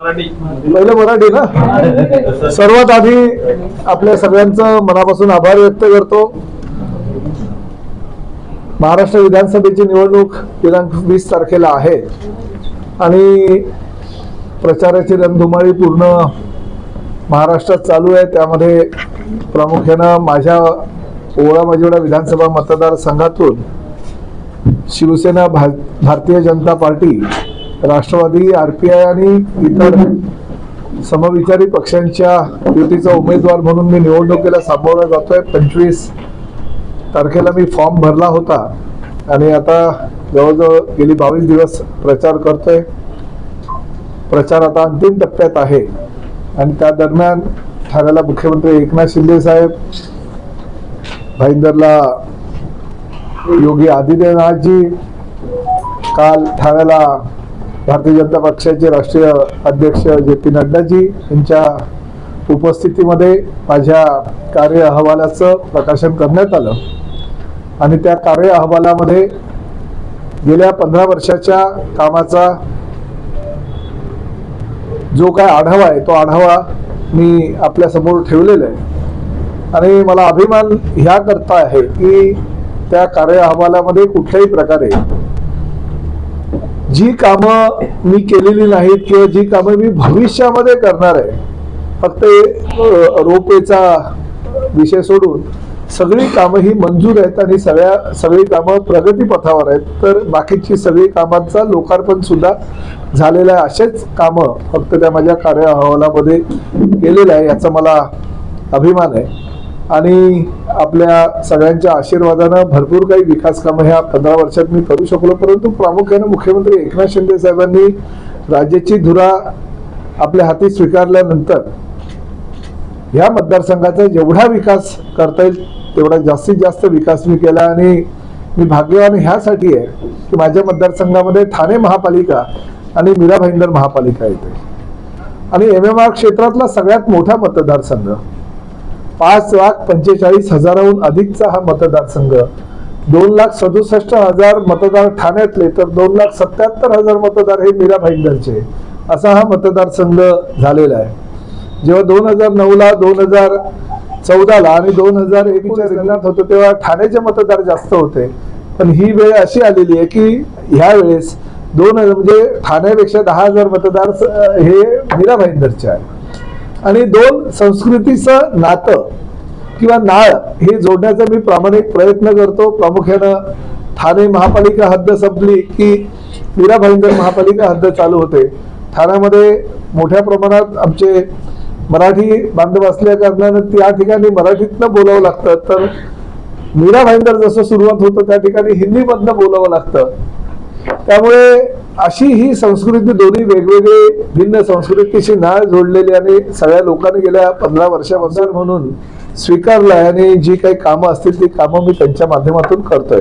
पहिलं मराठी ना? सर्वात आधी आपल्या सगळ्यांचं मनापासून आभार व्यक्त करतो. महाराष्ट्र विधानसभेची निवडणूक दिनांक वीस तारखेला आहे. आणि प्रचाराची रणधुमाळी पूर्ण महाराष्ट्रात चालू आहे. त्यामध्ये प्रामुख्यानं माझ्या ओळा माजिवडा विधानसभा मतदारसंघातून शिवसेना भा Bharatiya Janata Party Rashtrawadi R P I आणि इतर समविचारी पक्षांच्या युतीचा उमेदवार म्हणून मी निवडणुकीला सामोरा जातोय. पंचवीस तारखेला मी फॉर्म भरला होता आणि आता जवळजवळ गेली बावीस दिवस प्रचार करतोय. प्रचार आता अंतिम टप्प्यात आहे आणि त्या दरम्यान ठाण्याला मुख्यमंत्री एकनाथ शिंदे साहेब भाईंदरला योगी आदित्यनाथजी काल ठाण्याला भारतीय जनता पक्षाचे राष्ट्रीय अध्यक्ष जे पी नड्डाजी यांच्या उपस्थितीमध्ये माझ्या कार्य अहवालाचं प्रकाशन करण्यात आलं. आणि त्या कार्य अहवालामध्ये गेल्या पंधरा वर्षाच्या कामाचा जो काय आढावा आहे तो आढावा मी आपल्यासमोर ठेवलेला आहे. आणि मला अभिमान ह्या करता आहे की त्या कार्य अहवालामध्ये कुठल्याही प्रकारे जी कामं मी केलेली नाहीत किंवा जी कामं मी भविष्यामध्ये करणार आहे फक्त रोपेचा विषय सोडून सगळी कामं ही मंजूर आहेत आणि सगळ्या सगळी कामं प्रगतीपथावर आहेत तर बाकीची सगळी कामांचा लोकार्पण सुद्धा झालेलं आहे. असेच कामं फक्त त्या माझ्या कार्य अहवालामध्ये केलेलं आहे याचा मला अभिमान आहे. आणि आपल्या सगळ्यांच्या आशीर्वादानं भरपूर काही विकास कामं ह्या पंधरा वर्षात मी करू शकलो परंतु प्रामुख्याने मुख्यमंत्री एकनाथ शिंदे साहेबांनी राज्याची धुरा आपल्या हाती स्वीकारल्यानंतर ह्या मतदारसंघाचा जेवढा विकास करता येईल तेवढा जास्तीत जास्त विकास मी केला आणि मी भाग्यवान ह्यासाठी आहे की माझ्या मतदारसंघामध्ये ठाणे महापालिका आणि मीरा भाईंदर महापालिका येते. आणि एम एम आर क्षेत्रातला सगळ्यात मोठा मतदारसंघ पाच लाख पंचेचाळीस हजाराहून अधिकचा हा मतदारसंघ दोन लाख सदुसष्ट हजार मतदार ठाण्यातले तर दोन लाख सत्याहत्तर हजार मतदार हे मीरा भाईंदरचे असा हा मतदारसंघ झालेला आहे. जेव्हा दोन हजार नऊला दोन हजार चौदाला आणि दोन हजार एकच्या रिंगणात होतो तेव्हा ठाण्याचे मतदार जास्त होते. पण ही वेळ अशी आलेली आहे की ह्या वेळेस दोन हजार म्हणजे ठाण्यापेक्षा दहा हजार मतदार हे मीरा भाईंदरचे आहे आणि दोन संस्कृतीचं नातं किंवा नाळ हे जोडण्याचा मी प्रामाणिक प्रयत्न करतो. प्रामुख्यानं ठाणे महापालिका हद्द संपली की मीरा भाईंदर महापालिका हद्द चालू होते. ठाण्यामध्ये मोठ्या प्रमाणात आमचे मराठी बांधव असल्या कारणानं त्या ठिकाणी मराठीतनं बोलावं लागतं. तर मीरा भाईंदर जसं सुरुवात होतं त्या ठिकाणी हिंदीमधनं बोलावं लागतं. त्यामुळे अशी ही संस्कृती दोन्ही वेगवेगळे भिन्न संस्कृतीशी नाळ जोडलेली आणि सगळ्या लोकांनी गेल्या पंधरा वर्षापासून म्हणून स्वीकारलाय आणि जी काही कामं असतील ती कामं मी त्यांच्या माध्यमातून करतोय.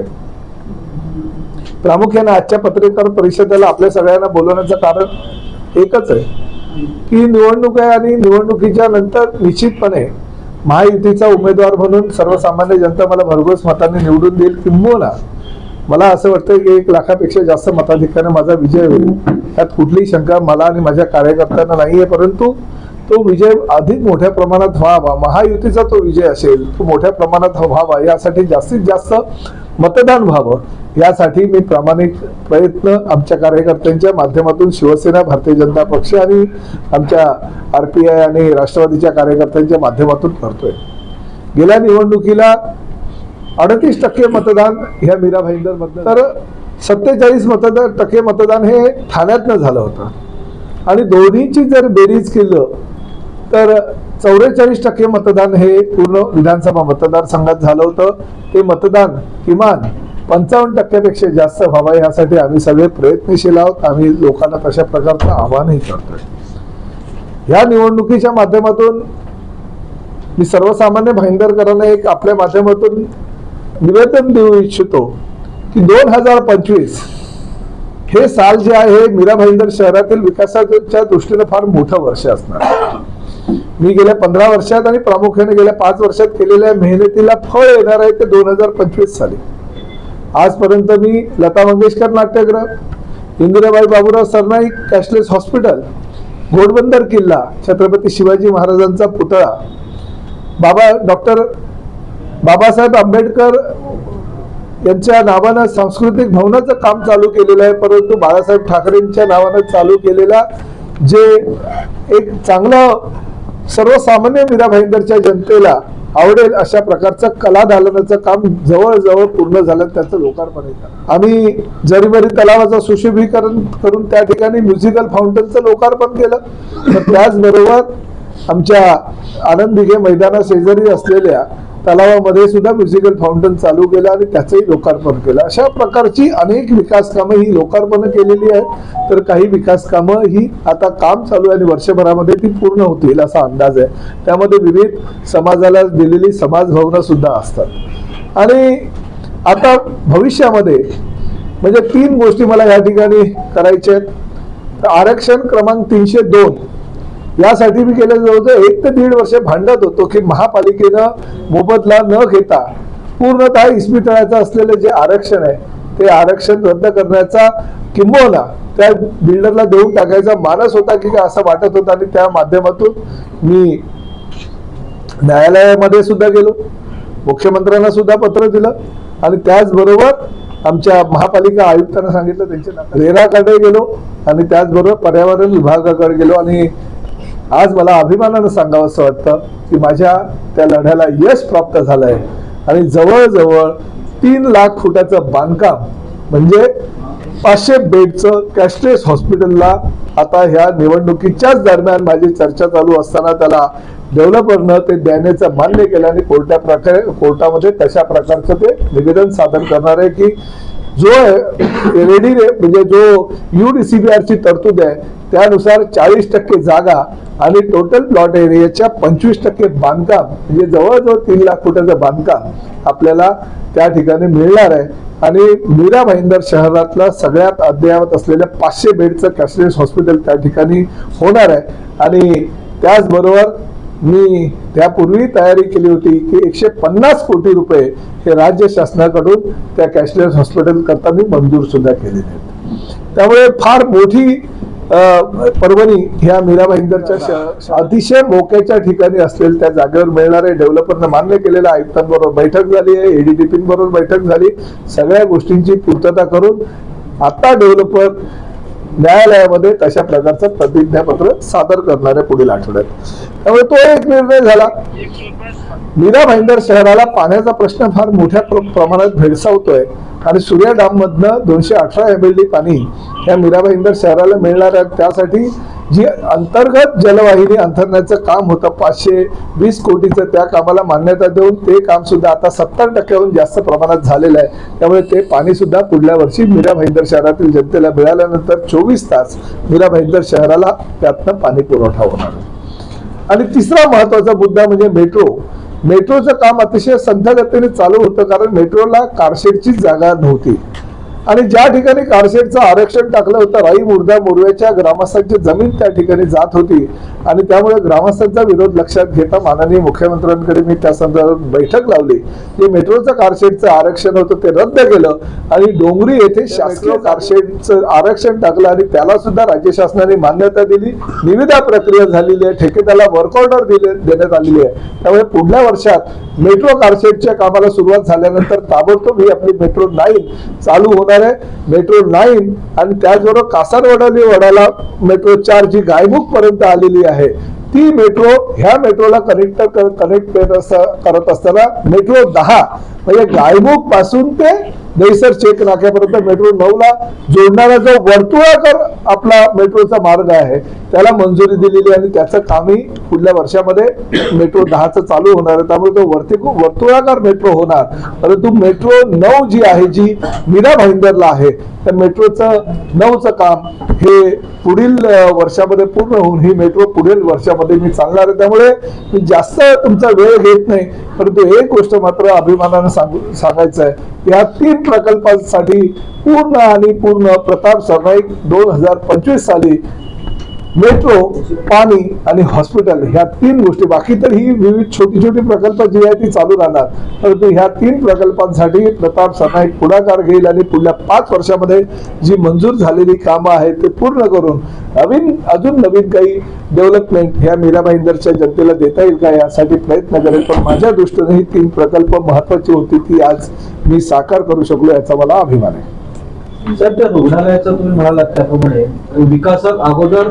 प्रामुख्याने आजच्या पत्रकार परिषदेला आपल्या सगळ्यांना बोलवण्याचं कारण एकच आहे की निवडणूक आहे आणि निवडणुकीच्या नंतर निश्चितपणे महायुतीचा उमेदवार म्हणून सर्वसामान्य जनता मला भरघोस मताने निवडून देईल किंबहुना मला असं वाटतं की एक लाखापेक्षा जास्त मताधिक्याने माझा विजय होईल. त्यात कुठलीही शंका मला आणि माझ्या कार्यकर्त्यांना नाहीये परंतु तो विजय अधिक मोठ्या प्रमाणात व्हावा महायुतीचा तो विजय असेल तो मोठ्या प्रमाणात व्हावा यासाठी जास्तीत जास्त मतदान व्हावं यासाठी मी प्रामाणिक प्रयत्न आमच्या कार्यकर्त्यांच्या माध्यमातून शिवसेना भारतीय जनता पक्ष आणि आमच्या आर पी आय आणि राष्ट्रवादीच्या कार्यकर्त्यांच्या माध्यमातून करतोय. गेल्या निवडणुकीला अडतीस टक्के मतदान ह्या मीरा भाईंदर मतदान तर सत्तेचाळीस मतदान टक्के मतदान हे ठाण्यातनं झालं होतं. आणि दोन्हीची जर बेरीज केलं तर चौवेचाळीस टक्के मतदान हे पूर्ण विधानसभा मतदारसंघात झालं होतं. ते मतदान किमान पंचावन्न टक्क्यापेक्षा जास्त व्हावं यासाठी आम्ही सगळे प्रयत्नशील आहोत. आम्ही लोकांना तशा प्रकारचं आवाहनही करतोय. या निवडणुकीच्या माध्यमातून मी सर्वसामान्य भाईंदरकरांना एक आपल्या माध्यमातून निवेदन देऊ इच्छितो की दोन हजार पंचवीस हे साल जे आहे मीरा भाईंदर शहरातील विकासाच्या दृष्टीनं फार मोठं वर्ष असणार. मी गेल्या पंधरा वर्षात आणि प्रामुख्याने गेल्या पाच वर्षात केलेल्या मेहनतीला फळ येणार आहे ते दोन हजार पंचवीस साली. आजपर्यंत मी लता मंगेशकर नाट्यगृह इंदिराबाई बाबूराव सरनाईक कॅशलेस हॉस्पिटल घोडबंदर किल्ला छत्रपती शिवाजी महाराजांचा पुतळा बाबा डॉक्टर बाबासाहेब आंबेडकर यांच्या नावानं सांस्कृतिक भवनाचं काम चालू केलेलं आहे परंतु बाळासाहेब ठाकरेंच्या नावानं चालू केलेला जे एक चांगलं सर्वसामान्य मीरा भाईंदरच्या जनतेला आवडेल अशा प्रकारचं कला दालनाचं काम जवळजवळ पूर्ण झालं त्याचं लोकार्पण येतं आम्ही जरीबरी तलावाचं सुशोभीकरण करून त्या ठिकाणी म्युझिकल फाउंटनचं लोकार्पण केलं तर त्याचबरोबर आमच्या आनंद दिघे मैदाना शेजारी असलेल्या तलावामध्ये सुद्धा म्युझिकल फाउंटन चालू केलं आणि त्याचंही लोकार्पण केलं. अशा प्रकारची अनेक विकास कामं ही लोकार्पण केलेली आहेत. तर काही विकास कामं ही आता काम चालू आहे आणि वर्षभरामध्ये ती पूर्ण होतील असा अंदाज आहे. त्यामध्ये विविध समाजाला दिलेली समाज भवनं सुद्धा असतात. आणि आता भविष्यामध्ये म्हणजे तीन गोष्टी मला या ठिकाणी करायच्या आहेत. तर आरक्षण क्रमांक तीनशे दोन यासाठी मी गेल्या जवळजवळ एक ते दीड वर्ष भांडत होतो की महापालिकेनं मोबदला न घेता पूर्णतः इस्पितळाचं असलेलं जे आरक्षण आहे ते आरक्षण रद्द करण्याचा किंबहुना त्या बिल्डरला देऊन टाकायचा मानस होता की काय असं वाटत होता आणि त्या माध्यमातून मी न्यायालयामध्ये सुद्धा गेलो मुख्यमंत्र्यांना सुद्धा पत्र दिलं आणि त्याचबरोबर आमच्या महापालिका आयुक्तांना सांगितलं त्यांचे रेराकडे गेलो आणि त्याचबरोबर पर्यावरण विभागाकडे गेलो आणि आज मला अभिमानानं सांगावं असं वाटतं की माझ्या त्या लढ्याला यश प्राप्त झालंय. आणि जवळजवळ तीन लाख फुटाचं बांधकाम म्हणजे पाचशे बेडचं कॅशलेस हॉस्पिटलला आता ह्या निवडणुकीच्याच दरम्यान माझी चर्चा चालू असताना त्याला डेव्हलपरनं ते देण्याचं मान्य केलं आणि कोर्टा प्रकारे कोर्टामध्ये तशा प्रकारचं ते निवेदन सादर करणार आहे की जो रेडी म्हणजे जो यू डी सी बी ची तरतूद आहे त्यानुसार चाळीस टक्के जागा आणि टोटल प्लॉट एरियाच्या पंचवीस टक्के बांधकाम म्हणजे जवळजवळ तीन लाख फुटाचं बांधकाम आपल्याला त्या ठिकाणी मिळणार आहे. आणि मीरा भाईंदर शहरातलं सगळ्यात अद्ययावत असलेल्या पाचशे बेडचं कॅशलेस हॉस्पिटल त्या ठिकाणी होणार आहे. आणि त्याचबरोबर मी त्यापूर्वी तयारी केली होती की एकशे पन्नास कोटी रुपये हे राज्य शासनाकडून त्या कॅशलेस हॉस्पिटल करता मी मंजूर सुद्धा केलेले आहेत. त्यामुळे फार मोठी परभणी ह्या मीरा भाईंदरच्या अतिशय मोक्याच्या ठिकाणी असलेल्या त्या जागेवर मिळणारे डेव्हलपरनं मान्य केलेल्या आयुक्तांबरोबर बैठक झाली आहे एडीटीपी बरोबर बैठक झाली. सगळ्या गोष्टींची पूर्तता करून आता डेव्हलपर न्यायालयामध्ये तशा प्रकारचं प्रतिज्ञापत्र सादर करणार आहे पुढील आठवड्यात. त्यामुळे तो एक निर्णय झाला. मीरा भाईंदर शहराला पाण्याचा प्रश्न फार मोठ्या प्र- प्रमाणात भेडसावतोय आणि सूर्या डॅम मधनं दोनशे अठरा एम एल डी पाणी या मीरा भाईंदर शहराला मिळणार आहे. त्यासाठी जी अंतर्गत जलवाहिनी अंतरण्याचं काम होतं पाचशे वीस कोटीचं त्या कामाला मान्यता देऊन ते काम सुद्धा आता सत्तर टक्क्याहून जास्त प्रमाणात झालेलं आहे. त्यामुळे ते पाणी सुद्धा पुढल्या वर्षी मीरा भाईंदर शहरातील जनतेला मिळाल्यानंतर चोवीस तास मीरा भाईंदर शहराला त्यातनं पाणी पुरवठा होणार आणि तिसरा महत्त्वाचा मुद्दा म्हणजे मेट्रो. मेट्रोचं काम अतिशय संथ गतीने चालू होतं कारण मेट्रोला कारशेडचीच जागा नव्हती. आणि ज्या ठिकाणी कारशेडचं आरक्षण टाकलं होतं राई मुर्दा मोरव्याच्या ग्रामस्थांची जमीन त्या ठिकाणी जात होती. आणि त्यामुळे ग्रामस्थांचा विरोध लक्षात घेता माननीय मुख्यमंत्र्यांकडे मी त्या संदर्भात बैठक लावली. जे मेट्रोचं कारशेडचं आरक्षण होतं ते रद्द केलं. आणि डोंगरी येथे शासकीय कारशेडचं आरक्षण टाकलं आणि त्याला सुद्धा राज्य शासनाने मान्यता दिली. निविदा प्रक्रिया झालेली आहे ठेकेदाराला वर्क ऑर्डर दिले देण्यात आलेली आहे. त्यामुळे पुढल्या वर्षात मेट्रो कारशेडच्या कामाला सुरुवात झाल्यानंतर ताबडतोब ही आपली मेट्रो नाईन चालू होणार आहे. मेट्रो नाईन आणि त्याचबरोबर कासारवडाली वडाला मेट्रो चार जी गायमुख पर्यंत आलेली आहे. ती मेट्रो ह्या मेट्रोला कनेक्ट कनेक्ट करत असताना मेट्रो दहा म्हणजे गायमुखपासून ते दहिसर चेक नाक्यापर्यंत मेट्रो नऊला जोडणारा जो वर्तुळाकार आपला मेट्रोचा मार्ग आहे त्याला मंजुरी दिलेली आणि त्याचं कामही पुढल्या वर्षामध्ये मेट्रो दहाचं चालू होणार आहे. त्यामुळे तो वरती वर्तुळाकार मेट्रो होणार. परंतु मेट्रो नऊ जी आहे जी मीरा भाईंदरला आहे त्या मेट्रोचं नऊचं काम हे पुढील वर्षामध्ये पूर्ण होऊन ही मेट्रो पुढील वर्षामध्ये मी चालणार आहे. त्यामुळे मी जास्त तुमचा वेळ घेत नाही परंतु एक गोष्ट मात्र अभिमानानं सांगू सांगायचं आहे या तीन प्रकल्पांसाठी पूर्ण आणि पूर्ण प्रताप सरनाईक दोन हजार पंचवीस साली मेट्रो पाणी आणि हॉस्पिटल ह्या तीन गोष्टी. बाकी तर ही विविध छोटी छोटी प्रकल्प जी आहे ती चालू राहणार. परंतु ह्या तीन प्रकल्पांसाठी प्रताप सरनाईक पुढाकार घेईल आणि पुढल्या पाच वर्षामध्ये जी मंजूर झालेली कामं आहेत ते पूर्ण करून नवीन अजून नवीन काही डेव्हलपमेंट ह्या मीरा भाईंदरच्या जनतेला देता येईल का यासाठी प्रयत्न करेल. पण माझ्या दृष्टीने ही तीन प्रकल्प महत्वाची होती ती आज मी साकार करू शकलो याचा मला अभिमान आहे. सर त्या रुग्णालयाचं तुम्ही म्हणालात त्याप्रमाणे विकासात अगोदर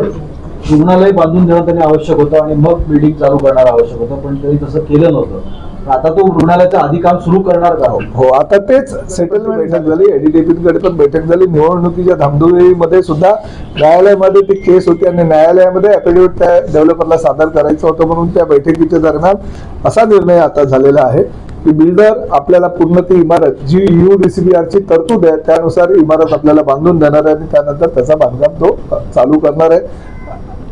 रुग्णालय बांधून देणं त्यांनी आवश्यक होतं आणि मग बिल्डिंग चालू करणं आवश्यक होतं पण त्यांनी तसं केलं नव्हतं. आता तो रुग्णालयाचं आधी काम सुरू करणार का हो? हो आता तेच सेटलमेंट बैठक झाली एडीडीपी कडे पण बैठक झाली निवडणुकीच्या धामधुमीमध्ये सुद्धा न्यायालयामध्ये ती केस होती आणि न्यायालयामध्ये अफिडेव्हिट त्या डेव्हलपरला सादर करायचं होतं म्हणून त्या बैठकीच्या दरम्यान असा निर्णय आता झालेला आहे. की बिल्डर आपल्याला पूर्ण ती इमारत जी यू ची तरतूद आहे त्यानुसार इमारत आपल्याला बांधून देणार आहे आणि त्यानंतर त्याचा बांधकाम तो चालू करणार आहे.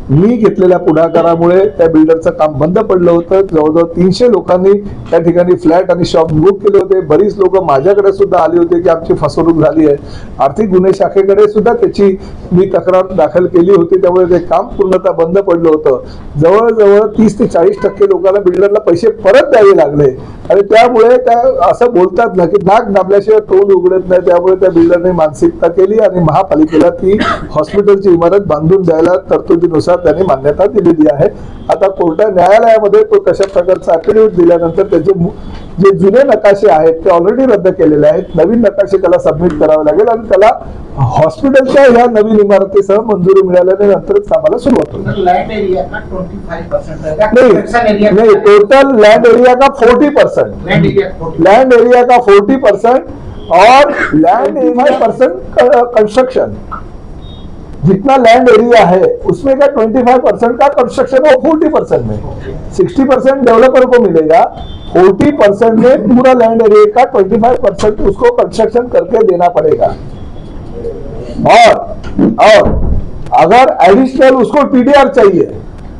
मी घेतलेल्या पुढाकारामुळे त्या बिल्डरचं काम बंद पडलं होतं. जवळजवळ तीनशे लोकांनी त्या ठिकाणी फ्लॅट आणि शॉप बुक केले होते. बरीच लोक माझ्याकडे सुद्धा आले होते की आमची फसवणूक झाली आहे. आर्थिक गुन्हे शाखेकडे सुद्धा त्याची मी तक्रार दाखल केली होती. त्यामुळे ते काम पूर्णतः बंद पडलं होतं. जवळजवळ तीस ते चाळीस टक्के लोकांना बिल्डरला पैसे परत द्यावे लागले. आणि त्यामुळे त्या असं बोलतात ना की नाक दाबल्याशिवाय तोंड उघडत नाही. त्यामुळे त्या बिल्डरने मानसिकता केली आणि महापालिकेला ती हॉस्पिटलची इमारत बांधून द्यायला तरतुदीनुसार त्यांनी मान्यता दिलेली आहे. आता कोर्टा न्यायालयामध्ये तो तशा प्रकारचा अफिडेव्हिट दिल्यानंतर त्याचे जे जुने नकाशे आहेत ते ऑलरेडी रद्द केलेले आहेत. नवीन नकाशे त्याला सबमिट करावे लागेल आणि त्याला हॉस्पिटलच्या ह्या नवीन इमारतीसह मंजुरी मिळाल्याने नंतरच कामाला सुरुवात होईल. एरिया नहीं नहीं टोटल लैंड एरिया का forty percent land area area का फोर्टी परसेंट और लैंड फाइव परसेंट कंस्ट्रक्शन जितना लैंड एरिया है, उसमें का ट्वेंटी फाइव परसेंट का कंस्ट्रक्शन है वो फोर्टी परसेंट में। सिक्सटी परसेंट डेवलपर को मिलेगा फोर्टी परसेंट में पूरा लैंड एरिया का ट्वेंटी फाइव परसेंट उसको कंस्ट्रक्शन करके देना पड़ेगा। और और अगर एडिशनल उसको टीडीआर चाहिए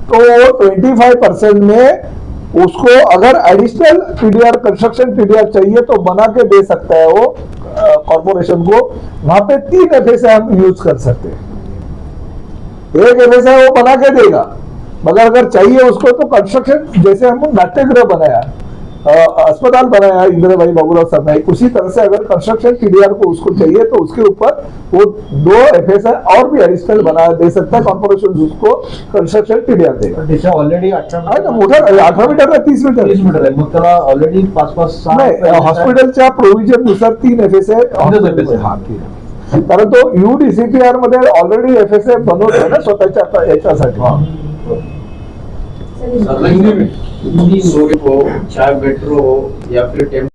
तो वो ट्वेंटी फाइव परसेंट में उसको अगर एडिशनल टीडीआर कंस्ट्रक्शन टीडीआर चाहिए तो बना के दे सकता है वो कॉर्पोरेशन को। वहाँ पे तीन एफ़ हम यूज़ कर सकते हैं। एक एफ़ वो बना के देगा। मगर अगर चाहिए उसको तो कंस्ट्रक्शन जैसे हम नाट्य नाट्यगृह बनाया अस्पताल बनाया इंदिरा भाई बाबूराव सरनाइक उसी तरह से अगर कंस्ट्रक्शन टीडीआर को उसको चाहिए तो उसके ऊपर वो दो एफ़ और भी एडिशनल बना दे सकता है कॉर्पोरेशन उसको कंस्ट्रक्शन टीडीआर देगा। ऑलरेडी ना मोठा अठरा मीटर का तीस मीटर तीस मीटर आहे मग त्याला ऑलरेडी पाच पाच सहा नाही हॉस्पिटलच्या प्रोव्हिजन नुसार तीन एफ़ एस FSA. हा कारण तो युडीसीपीआरमध्ये ऑलरेडी एफ एस ए बनवतोय ना स्वतःच्या याच्यासाठी हो चाहे मेट्रो हो या फिर टेम्पो